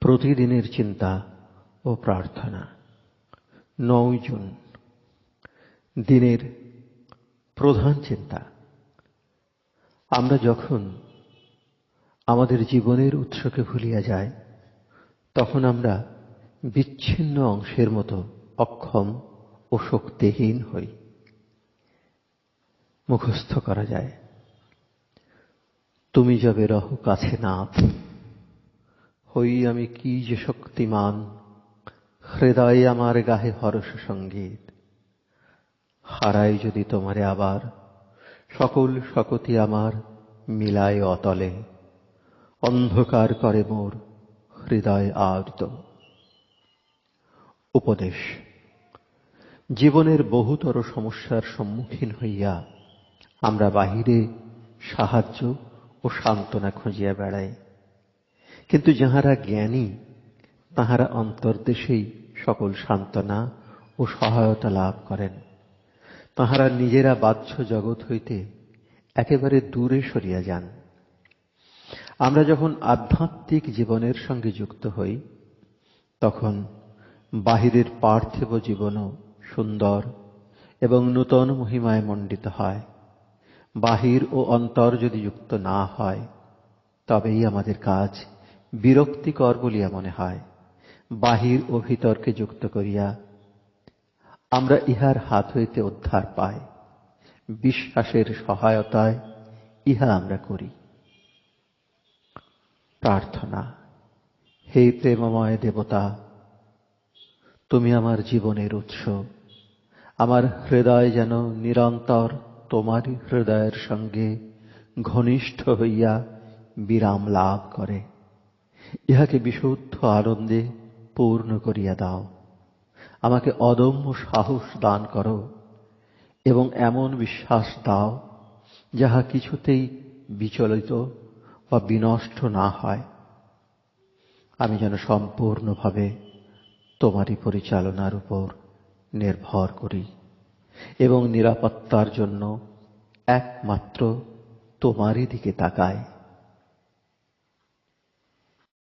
প্রতিদিনের চিন্তা ও প্রার্থনা। নয় জুন, দিনের প্রধান চিন্তা। আমরা যখন আমাদের জীবনের উৎসকে ভুলিয়া যাই, তখন আমরা বিচ্ছিন্ন অংশের মতো অক্ষম ও শক্তিহীন হই। মুখস্থ করা যায়। তুমি যাবে রহ কাছে নাথ হই আমি কি যে শক্তিমান, হৃদয়ে আমার গাহে হরস সংগীত। হারাই যদি তোমারে আবার, সকল শকতি আমার মিলায় অতলে। অন্ধকার করে মোর হৃদয় আর্ত উপদেশ, জীবনের বহুতর সমস্যার সম্মুখীন হইয়া আমরা বাহিরে সাহায্য ও সান্ত্বনা খুঁজিয়া বেড়াই। কিন্তু যাহারা জ্ঞানী, তাহারা অন্তর্দেশেই সকল সান্ত্বনা ও সহায়তা লাভ করেন। তাহারা নিজেরা বাহ্য জগৎ হইতে একেবারে দূরে সরিয়া যান। আমরা যখন আধ্যাত্মিক জীবনের সঙ্গে যুক্ত হই, তখন বাহিরের পার্থিব জীবনও সুন্দর এবং নূতন মহিমায় মণ্ডিত হয়। বাহির ও অন্তর যদি যুক্ত না হয়, তবেই আমাদের কাজ বিরক্তিকর বলিয়া মনে হয়, বাহির ও ভিতরকে যুক্ত করিয়া আমরা ইহার হাত হইতে উদ্ধার পাই, বিশ্বাসের সহায়তায় ইহা আমরা করি। প্রার্থনা, হে প্রেমময় দেবতা, তুমি আমার জীবনের উৎস, আমার হৃদয় যেন নিরন্তর তোমারই হৃদয়ের সঙ্গে ঘনিষ্ঠ হইয়া বিরাম লাভ করে। ইহাকে বিশুদ্ধ আনন্দে পূর্ণ করিয়া দাও। আমাকে অদম্য সাহস দান করো এবং এমন বিশ্বাস দাও যাহা কিছুতেই বিচলিত বা বিনষ্ট না হয়। আমি যেন সম্পূর্ণভাবে তোমারই পরিচালনার উপর নির্ভর করি এবং নিরাপত্তার জন্য একমাত্র তোমারই দিকে তাকায়